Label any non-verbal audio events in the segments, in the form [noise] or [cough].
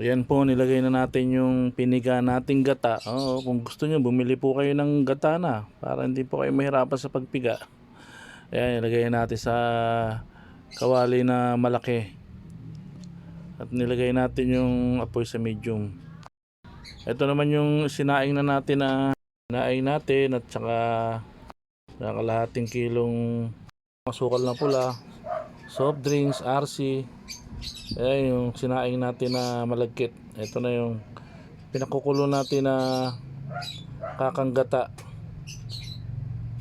Ayan po, nilagay na natin yung piniga nating gata. Oo, kung gusto nyo, bumili po kayo ng gata na para hindi po kayo mahirapan sa pagpiga. Ayan, nilagay natin sa kawali na malaki. At nilagay natin yung apoy sa medium. Ito naman yung sinaing na natin na sinaing natin at saka na kalahating kilong masukal na pula, soft drinks, RC, Ayan yung sinaing natin na malagkit. Ito na yung pinakukulo natin na kakanggata.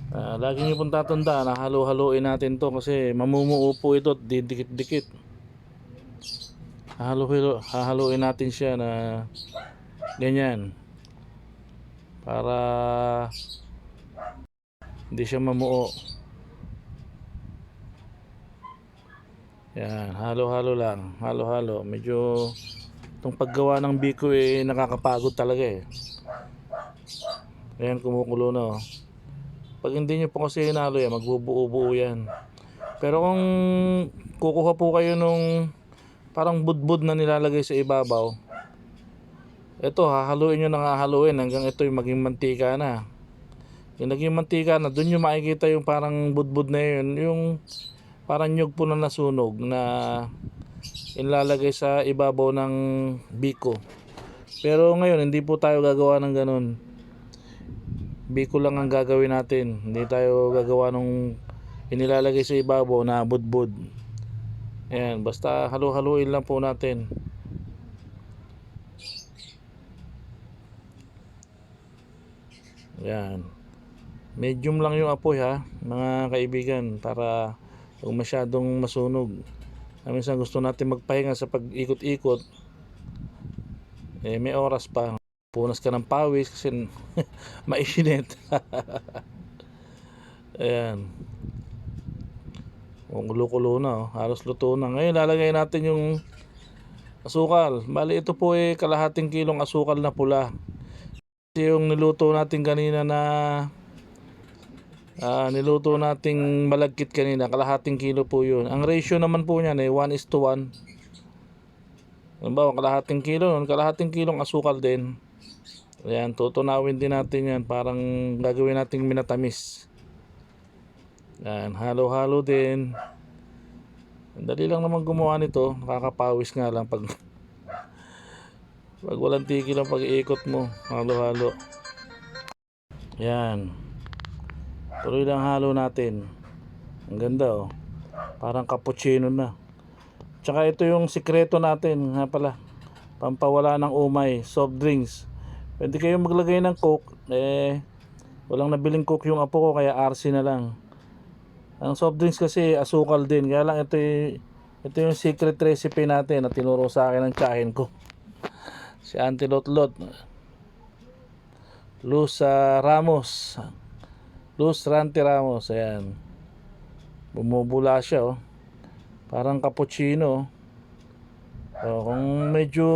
Ah, lagi niyo pong tatandaan na halo-haloin natin to kasi mamumuo po ito at didikit-dikit. Hahalo hahaluin natin siya na ganyan. Para hindi siya mamuo. Yan, halo-halo lang. Halo-halo. Medyo itong paggawa ng biko eh nakakapagod talaga eh. Ayan, kumukulo na oh. Pag hindi nyo po kasi hinalo yan, magbubuo-buo yan. Pero kung kukuha po kayo nung parang budbud na nilalagay sa ibabaw, ito, hahaluin nyo nang hahaluin hanggang ito yung maging mantika na. Yung naging mantika na, dun yung makikita yung parang budbud na yun. Yung parang nyug po na nasunog na ilalagay sa ibabaw ng biko. Pero ngayon, hindi po tayo gagawa ng ganun. Biko lang ang gagawin natin. Hindi tayo gagawa ng inilalagay sa ibabaw na budbud. Ayan, basta halu-haluin lang po natin. Ayan. Medium lang yung apoy ha, mga kaibigan, para huwag masyadong masunog. Ah, Minsan gusto natin magpahinga sa pag-ikot-ikot. Eh, may oras pa. Punas ka ng pawis kasi [laughs] mainit. [laughs] Ayan. O, kulo-kulo na. Oh. Halos luto na. Ngayon, lalagay natin yung asukal. Bali, ito po eh kalahating kilong asukal na pula. Kasi yung niluto natin kanina na Ah, niluto nating malagkit kanina, kalahating kilo po yun. Ang ratio naman po niyan ay 1 is to 1. Halimbawa, kalahating kilo, nun, kalahating kilong asukal din. Ayan, tutunawin din natin yan. Parang gagawin nating minatamis. Ayan, halo-halo din. Dali lang naman gumawa nito. Nakakapawis nga lang pag [laughs] pag walang tigil ang pag-iikot mo. Halo-halo. Yan. Tuloy lang halo natin. Ang ganda oh. Parang cappuccino na. Tsaka ito yung sikreto natin. Nga pala. Pampawala ng umay. Soft drinks. Pwede kayo maglagay ng coke. Eh, walang nabiling coke yung apo ko. Kaya RC na lang. Ang soft drinks kasi asukal din. Kaya lang ito ito yung secret recipe natin na tinuro sa akin ng tsahin ko. Si Auntie Lotlot. Luz ah, Ramos. Luz Ranti Ramos, ayan. Bumubula siya, oh. Parang cappuccino. oh. Oh, kung medyo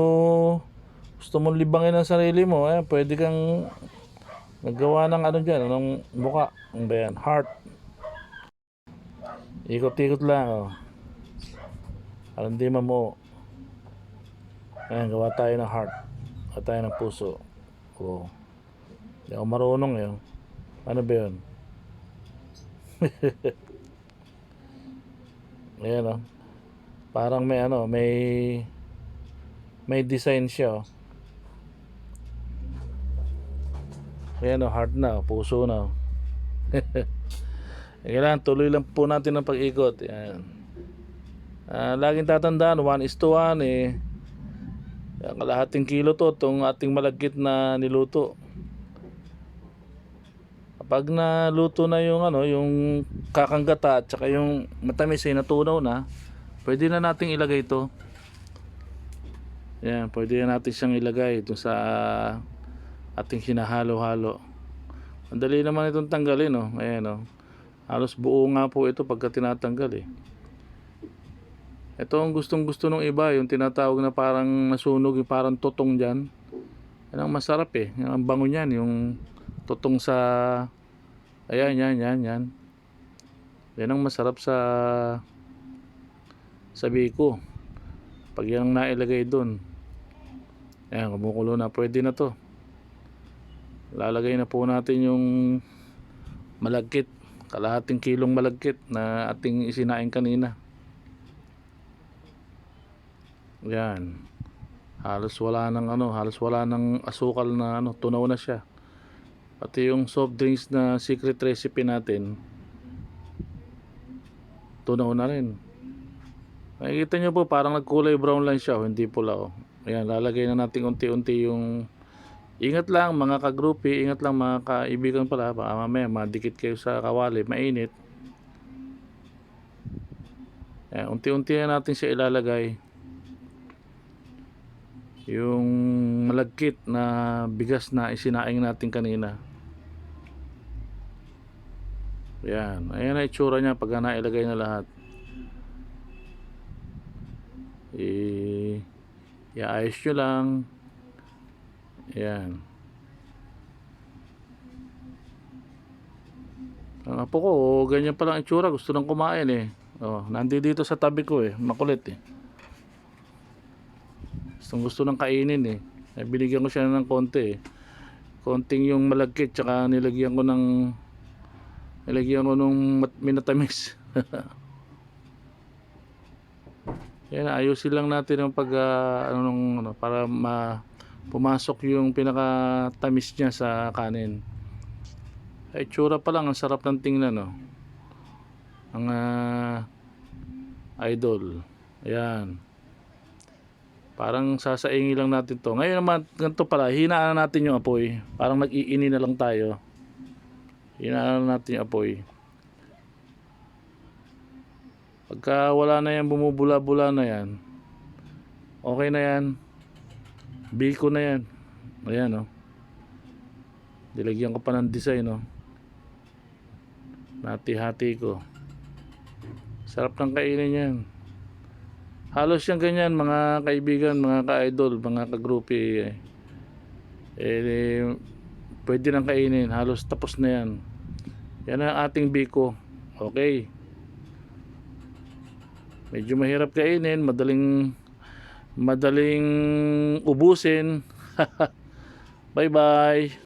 gusto mong libangin ang sarili mo, eh, pwede kang naggawa ng ano dyan, anong buka, ano ba heart. Ikot-ikot lang, oh. Para hindi mamuo. Ayan, gawa tayo ng heart. Gawa tayo ng puso. Oh. Hindi ako marunong yun. Ano ba yun? [laughs] Ayan o. Parang may ano, may may design siya oh. Ayan o, heart na, oh, puso na. oh. [laughs] Kailangan tuloy lang po natin ang pag-ikot. Ayan. Ah, laging tatandaan, 1 is to 1 eh. Kalahating kilo to, itong ating malagkit na niluto. Kapag naluto na yung ano, yung kakanggata at saka yung matamis ay natunaw na, pwede na nating ilagay ito. Yan, pwede na natin siyang ilagay ito sa ating hinahalo-halo. Ang dali naman itong tanggalin, oh. Ayan, oh. Halos buo nga po ito pagka tinatanggal, eh. Ito ang gustong gusto ng iba, yung tinatawag na parang nasunog, yung parang tutong dyan. Yan ang masarap eh. Yan ang bango niyan, yung tutong sa ayan yan yan yan yan ang masarap sa sa biko pag yan ang nailagay doon Ayan, kumukulo na. Pwede na to. Lalagay na po natin yung malagkit. Kalahating kilong malagkit na ating isinain kanina. Yan. Halos wala ng ano, halos wala ng asukal na ano, tunaw na siya. Pati yung soft drinks na secret recipe natin, tunaw na rin. Nakikita nyo po, parang nagkulay brown lang siya, oh, hindi pula. Oh. Ayan, lalagay na natin unti-unti yung... Ingat lang mga kagrupi, ingat lang mga kaibigan pala, baka mamaya madikit kayo sa kawali, mainit. Ayan, unti-unti na natin siya ilalagay. Yung malagkit na bigas na isinaing natin kanina. Ayan, ayan na itsura niya pag nailagay na lahat. i iayos nyo lang. Yan ang apo ko oh, ganyan palang itsura. Gusto nang kumain eh. Oh, nandi dito sa tabi ko eh. Makulit eh. Gustong gusto nang kainin eh, binigyan ko siya ng konti eh. Konting yung malagkit tsaka nilagyan ko ng nilagyan ko nung minatamis [laughs] Yan, ayusin lang natin ang pag ah, ano, nung, ano, para ma pumasok yung pinaka tamis niya sa kanin. Ay tsura pa lang ang sarap ng tingnan no. Ang ah, idol. Ayan. Parang sasaingi lang natin to. Ngayon naman, ganito pala, hinaan na natin yung apoy. Parang nag-iini na lang tayo. Hinaan na natin yung apoy. Pagka wala na yan, bumubula-bula na yan, okay na yan. Biko na yan. Ayan, oh. Dilagyan ko pa ng design, oh. Nati-hati ko. Sarap ng kainin yan. Halos yung ganyan, mga kaibigan, mga ka-idol, mga kagrupi, eh, eh, pwede nang kainin. Halos tapos na yan. Yan ang ating biko. Okay. Medyo mahirap kainin, madaling madaling ubusin. [laughs] Bye-bye.